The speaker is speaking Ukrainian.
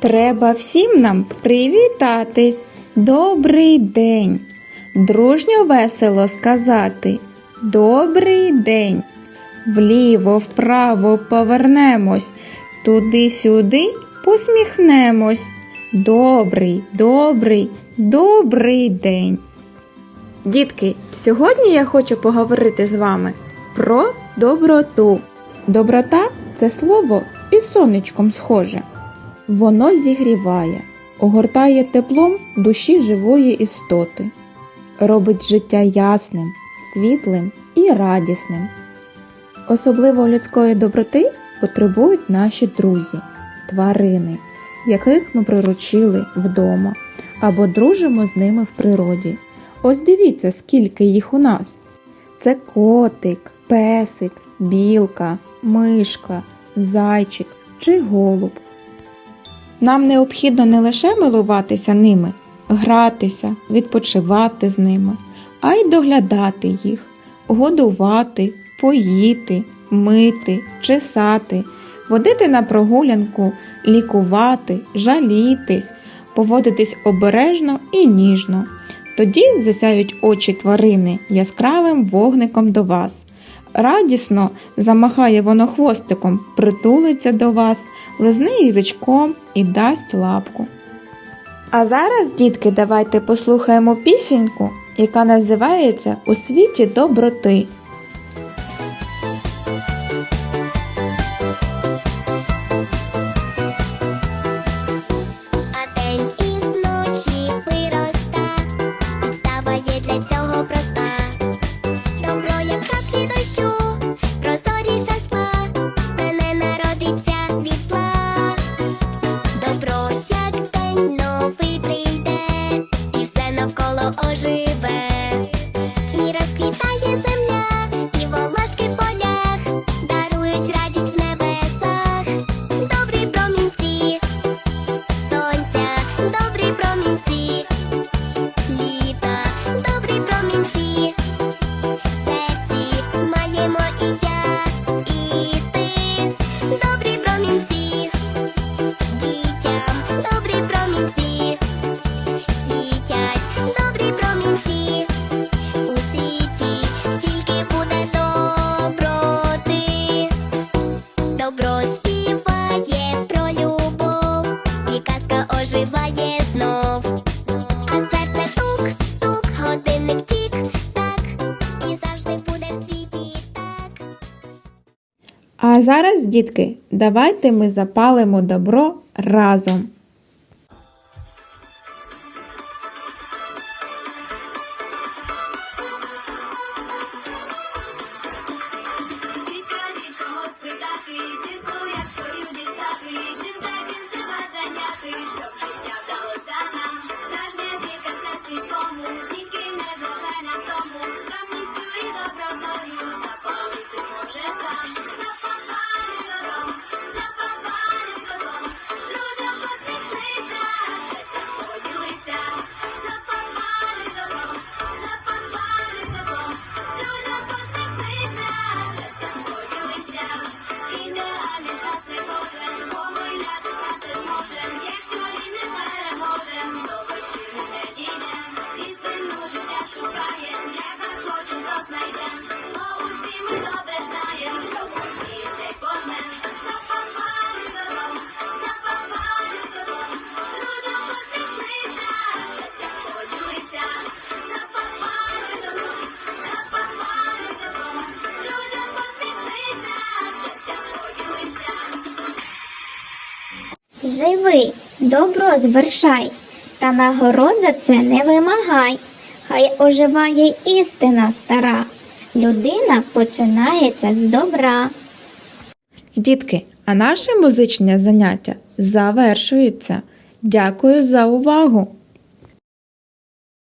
Треба всім нам привітатись. Добрий день. Дружньо весело сказати. Добрий день. Вліво, вправо повернемось. Туди-сюди посміхнемось. Добрий, добрий, добрий день. Дітки, сьогодні я хочу поговорити з вами про доброту. Доброта це слово і сонечком схоже. Воно зігріває, огортає теплом душі живої істоти, робить життя ясним, світлим і радісним. Особливо людської доброти потребують наші друзі, тварини, яких ми приручили вдома або дружимо з ними в природі. Ось дивіться, скільки їх у нас. Це котик, песик, білка, мишка, зайчик чи голуб. Нам необхідно не лише милуватися ними, гратися, відпочивати з ними, а й доглядати їх, годувати, поїти, мити, чесати, водити на прогулянку, лікувати, жалітись, поводитись обережно і ніжно. Тоді засяють очі тварини яскравим вогником до вас. Радісно замахає воно хвостиком, притулиться до вас, лизне язичком і дасть лапку. А зараз, дітки, давайте послухаємо пісеньку, яка називається У світі доброти. А зараз, дітки, давайте ми запалимо добро разом. Живи, добро звершай, та нагород за це не вимагай. Хай оживає істина стара. Людина починається з добра. Дітки, а наше музичне заняття завершується. Дякую за увагу!